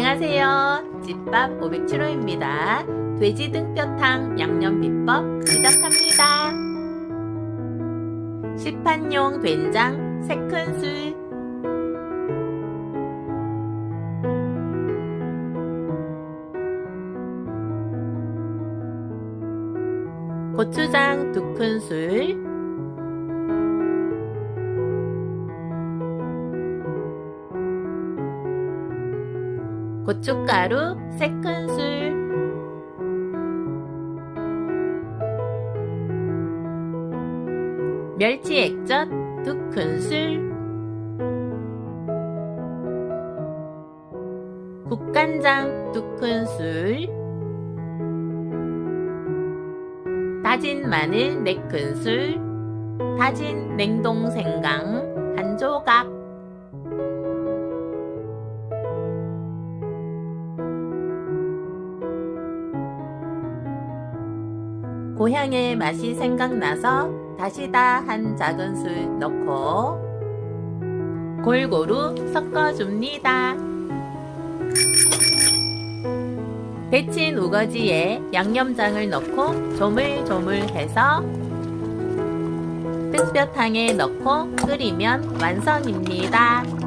안녕하세요. 집밥 507호입니다. 돼지 등뼈탕 양념 비법 시작합니다. 시판용 된장 3큰술 고추장 2큰술 고춧가루 3큰술. 멸치 액젓 2큰술. 국간장 2큰술. 다진 마늘 4큰술. 다진 냉동 생강 한 조각 고향의 맛이 생각나서 다시다 한 작은 술 넣고 골고루 섞어줍니다. 데친 우거지에 양념장을 넣고 조물조물해서 등뼈탕에 넣고 끓이면 완성입니다.